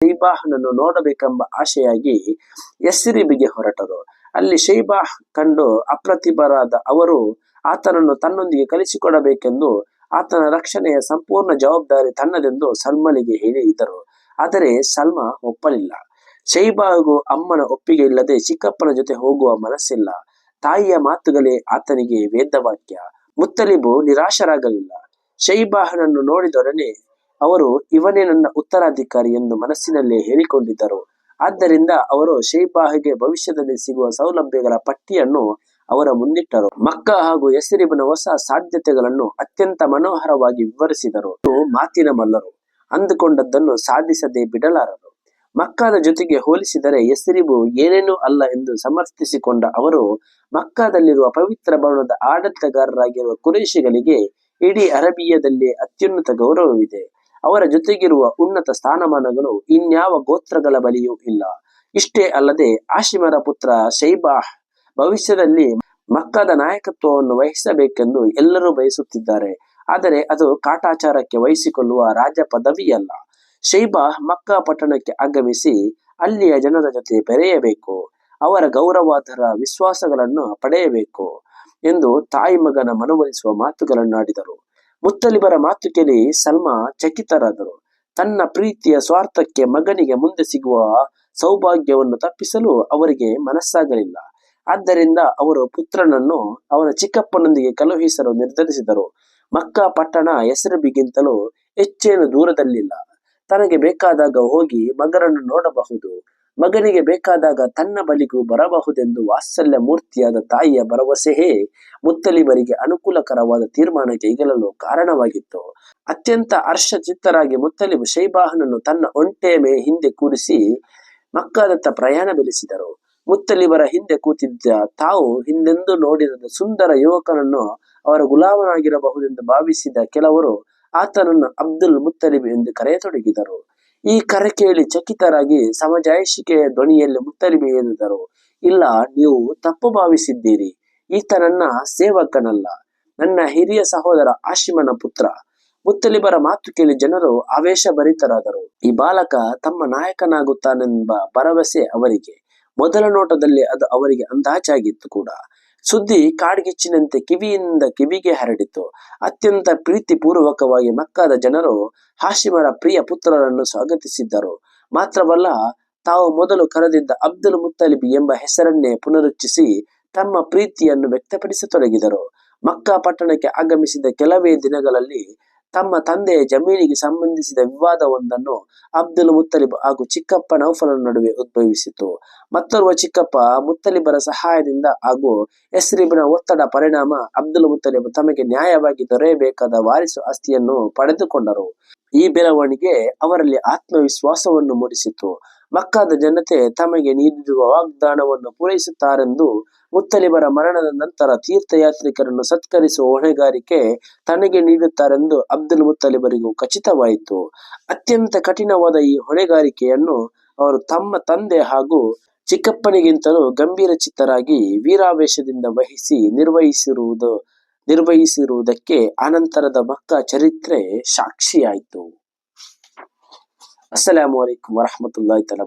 ಶೈಬಾಹನನ್ನು ನೋಡಬೇಕೆಂಬ ಆಶೆಯಾಗಿ ಎಸ್ಸಿರಿಬಿಗೆ ಹೊರಟರು. ಅಲ್ಲಿ ಶೈಬಾಹ್ ಕಂಡು ಅಪ್ರತಿಭರಾದ ಅವರು ಆತನನ್ನು ತನ್ನೊಂದಿಗೆ ಕಲಿಸಿಕೊಡಬೇಕೆಂದು ಆತನ ರಕ್ಷಣೆಯ ಸಂಪೂರ್ಣ ಜವಾಬ್ದಾರಿ ತನ್ನದೆಂದು ಸಲ್ಮನಿಗೆ ಹೇಳಿದರು ಆದರೆ ಸಲ್ಮಾ ಒಪ್ಪಲಿಲ್ಲ. ಶೈಬಾಹ್ಗೂ ಅಮ್ಮನ ಒಪ್ಪಿಗೆ ಇಲ್ಲದೆ ಚಿಕ್ಕಪ್ಪನ ಜೊತೆ ಹೋಗುವ ಮನಸ್ಸಿಲ್ಲ. ತಾಯಿಯ ಮಾತುಗಳೇ ಆತನಿಗೆ ವೇದವಾಕ್ಯ. ಮುತ್ತಲಿಬು ನಿರಾಶರಾಗಲಿಲ್ಲ. ಶೈಬಾಹನನ್ನು ನೋಡಿದೊಡನೆ ಅವರು, ಇವನೇ ನನ್ನ ಉತ್ತರಾಧಿಕಾರಿ ಎಂದು ಮನಸ್ಸಿನಲ್ಲೇ ಹೇಳಿಕೊಂಡಿದ್ದರು. ಆದ್ದರಿಂದ ಅವರು ಶೈಬಾಹಿಗೆ ಭವಿಷ್ಯದಲ್ಲಿ ಸಿಗುವ ಸೌಲಭ್ಯಗಳ ಪಟ್ಟಿಯನ್ನು ಅವರ ಮುಂದಿಟ್ಟರು. ಮಕ್ಕ ಹಾಗೂ ಹೆಸರಿಬನ ಹೊಸ ಸಾಧ್ಯತೆಗಳನ್ನು ಅತ್ಯಂತ ಮನೋಹರವಾಗಿ ವಿವರಿಸಿದರು. ಮಾತಿನ ಮಲ್ಲರು. ಅಂದುಕೊಂಡದ್ದನ್ನು ಸಾಧಿಸದೆ ಬಿಡಲಾರರು. ಮಕ್ಕಾದ ಜೊತೆಗೆ ಹೋಲಿಸಿದರೆ ಹೆಸರಿಬು ಏನೇನೂ ಅಲ್ಲ ಎಂದು ಸಮರ್ಥಿಸಿಕೊಂಡ ಅವರು, ಮಕ್ಕಾದಲ್ಲಿರುವ ಪವಿತ್ರ ಭವನದ ಆಡಳಿತಗಾರರಾಗಿರುವ ಕುರೇಶಿಗಳಿಗೆ ಇಡೀ ಅರಬಿಯದಲ್ಲಿ ಅತ್ಯುನ್ನತ ಗೌರವವಿದೆ. ಅವರ ಜೊತೆಗಿರುವ ಉನ್ನತ ಸ್ಥಾನಮಾನಗಳು ಇನ್ಯಾವ ಗೋತ್ರಗಳ ಬಳಿಯೂ ಇಲ್ಲ. ಇಷ್ಟೇ ಅಲ್ಲದೆ ಆಶಿಮರ ಪುತ್ರ ಶೈಬಾಹ್ ಭವಿಷ್ಯದಲ್ಲಿ ಮಕ್ಕದ ನಾಯಕತ್ವವನ್ನು ವಹಿಸಬೇಕೆಂದು ಎಲ್ಲರೂ ಬಯಸುತ್ತಿದ್ದಾರೆ. ಆದರೆ ಅದು ಕಾಟಾಚಾರಕ್ಕೆ ವಹಿಸಿಕೊಳ್ಳುವ ರಾಜ ಪದವಿಯಲ್ಲ. ಶೈಬಾ ಮಕ್ಕಾ ಪಟ್ಟಣಕ್ಕೆ ಆಗಮಿಸಿ ಅಲ್ಲಿಯ ಜನರ ಜೊತೆ ಬೆರೆಯಬೇಕು. ಅವರ ಗೌರವಾಧರ ವಿಶ್ವಾಸಗಳನ್ನು ಪಡೆಯಬೇಕು ಎಂದು ತಾಯಿ ಮಗನ ಮನವೊಲಿಸುವ ಮಾತುಗಳನ್ನಾಡಿದರು. ಮುತ್ತಲಿಬರ ಮಾತು ಕೇಳಿ ಸಲ್ಮಾ ಚಕಿತರಾದರು. ತನ್ನ ಪ್ರೀತಿಯ ಸ್ವಾರ್ಥಕ್ಕೆ ಮಗನಿಗೆ ಮುಂದೆ ಸಿಗುವ ಸೌಭಾಗ್ಯವನ್ನು ತಪ್ಪಿಸಲು ಅವರಿಗೆ ಮನಸ್ಸಾಗಲಿಲ್ಲ. ಆದ್ದರಿಂದ ಅವರು ಪುತ್ರನನ್ನು ಅವನ ಚಿಕ್ಕಪ್ಪನೊಂದಿಗೆ ಕಳುಹಿಸಲು ನಿರ್ಧರಿಸಿದರು. ಮಕ್ಕ ಪಟ್ಟಣ ಹೆಸರುಬಿಗಿಂತಲೂ ಹೆಚ್ಚೇನು ದೂರದಲ್ಲಿಲ್ಲ. ತನಗೆ ಬೇಕಾದಾಗ ಹೋಗಿ ಮಗನನ್ನು ನೋಡಬಹುದು. ಮಗನಿಗೆ ಬೇಕಾದಾಗ ತನ್ನ ಬಳಿಗೂ ಬರಬಹುದೆಂದು ವಾತ್ಸಲ್ಯ ಮೂರ್ತಿಯಾದ ತಾಯಿಯ ಭರವಸೆಯೇ ಮುತ್ತಲಿಬರಿಗೆ ಅನುಕೂಲಕರವಾದ ತೀರ್ಮಾನ ಕೈಗೊಳ್ಳಲು ಕಾರಣವಾಗಿತ್ತು. ಅತ್ಯಂತ ಹರ್ಷಚಿತ್ತರಾಗಿ ಮುತ್ತಲಿಬು ಶೈಬಾಹನನ್ನು ತನ್ನ ಒಂಟೆಯ ಮೇ ಹಿಂದೆ ಕೂರಿಸಿ ಮಕ್ಕಾದತ್ತ ಪ್ರಯಾಣ ಬೆಳೆಸಿದರು. ಮುತ್ತಲಿಬರ ಹಿಂದೆ ಕೂತಿದ್ದ ತಾವು ಹಿಂದೆಂದೂ ನೋಡಿರದ ಸುಂದರ ಯುವಕನನ್ನು ಅವರ ಗುಲಾಮನಾಗಿರಬಹುದೆಂದು ಭಾವಿಸಿದ ಕೆಲವರು ಆತನನ್ನು ಅಬ್ದುಲ್ ಮುತ್ತಲಿಬ್ ಎಂದು ಕರೆಯತೊಡಗಿದರು. ಈ ಕರೆ ಕೇಳಿ ಚಕಿತರಾಗಿ ಸಮಜಾಯಿಷಿಕೆಯ ಧ್ವನಿಯಲ್ಲಿ ಮುತ್ತಲಿಬಿ ಎಂದರು ಇಲ್ಲ, ನೀವು ತಪ್ಪು ಭಾವಿಸಿದ್ದೀರಿ. ಈತ ನನ್ನ ಸೇವಕನಲ್ಲ. ನನ್ನ ಹಿರಿಯ ಸಹೋದರ ಆಶಿಮನ ಪುತ್ರ. ಮುತ್ತಲಿಬರ ಮಾತು ಕೇಳಿ ಜನರು ಆವೇಶಭರಿತರಾದರು ಈ ಬಾಲಕ ತಮ್ಮ ನಾಯಕನಾಗುತ್ತಾನೆಂಬ ಭರವಸೆ ಅವರಿಗೆ. ಮೊದಲ ನೋಟದಲ್ಲಿ ಅದು ಅವರಿಗೆ ಅಂದಾಜಾಗಿತ್ತು ಕೂಡ. ಸುದ್ದಿ ಕಾಡ್ಗಿಚ್ಚಿನಂತೆ ಕಿವಿಯಿಂದ ಕಿವಿಗೆ ಹರಡಿತು. ಅತ್ಯಂತ ಪ್ರೀತಿಪೂರ್ವಕವಾಗಿ ಮಕ್ಕಾದ ಜನರು ಹಾಶಿಮರ ಪ್ರಿಯ ಪುತ್ರರನ್ನು ಸ್ವಾಗತಿಸಿದ್ದರು. ಮಾತ್ರವಲ್ಲ, ತಾವು ಮೊದಲು ಕರೆದಿದ್ದ ಅಬ್ದುಲ್ ಮುತ್ತಲಿಬ್ ಎಂಬ ಹೆಸರನ್ನೇ ಪುನರುಚ್ಚಿಸಿ ತಮ್ಮ ಪ್ರೀತಿಯನ್ನು ವ್ಯಕ್ತಪಡಿಸತೊಡಗಿದರು. ಮಕ್ಕಾ ಪಟ್ಟಣಕ್ಕೆ ಆಗಮಿಸಿದ ಕೆಲವೇ ದಿನಗಳಲ್ಲಿ ತಮ್ಮ ತಂದೆಯ ಜಮೀನಿಗೆ ಸಂಬಂಧಿಸಿದ ವಿವಾದವೊಂದನ್ನು ಅಬ್ದುಲ್ ಮುತ್ತಲಿಬ್ ಹಾಗೂ ಚಿಕ್ಕಪ್ಪ ನೌಫಲನ ನಡುವೆ ಉದ್ಭವಿಸಿತು. ಮತ್ತೊರ್ವ ಚಿಕ್ಕಪ್ಪ ಮುತ್ತಲಿಬರ ಸಹಾಯದಿಂದ ಹಾಗೂ ಎಸ್ರಿಬಿನ ಒತ್ತಡ ಪರಿಣಾಮ ಅಬ್ದುಲ್ ಮುತ್ತಲಿಬ್ ತಮಗೆ ನ್ಯಾಯವಾಗಿ ದೊರೆಯಬೇಕಾದ ವಾರಿಸು ಆಸ್ತಿಯನ್ನು ಪಡೆದುಕೊಂಡರು. ಈ ಬೆಳವಣಿಗೆ ಅವರಲ್ಲಿ ಆತ್ಮವಿಶ್ವಾಸವನ್ನು ಮೂಡಿಸಿತು. ಮಕ್ಕಾದ ಜನತೆ ತಮಗೆ ನೀಡಿರುವ ವಾಗ್ದಾನವನ್ನು ಪೂರೈಸುತ್ತಾರೆಂದು ಮುತ್ತಲಿಬರ ಮರಣದ ನಂತರ ತೀರ್ಥಯಾತ್ರಿಕರನ್ನು ಸತ್ಕರಿಸುವ ಹೊಣೆಗಾರಿಕೆ ತನಗೆ ನೀಡುತ್ತಾರೆಂದು ಅಬ್ದುಲ್ ಮುತ್ತಲಿಬರಿಗೂ ಖಚಿತವಾಯಿತು. ಅತ್ಯಂತ ಕಠಿಣವಾದ ಈ ಹೊಣೆಗಾರಿಕೆಯನ್ನು ಅವರು ತಮ್ಮ ತಂದೆ ಹಾಗೂ ಚಿಕ್ಕಪ್ಪನಿಗಿಂತಲೂ ಗಂಭೀರ ಚಿತ್ತರಾಗಿ ವೀರಾವೇಶದಿಂದ ವಹಿಸಿ ನಿರ್ವಹಿಸಿರುವುದು, ನಿರ್ವಹಿಸಿರುವುದಕ್ಕೆ ಅನಂತರದ ಮಕ್ಕ ಚರಿತ್ರೆ ಸಾಕ್ಷಿಯಾಯಿತು. ಅಸ್ಸಲಾಮು ಅಲೈಕುಂ ವರಹಮತುಲ್ಲಾಹಿ ತಲ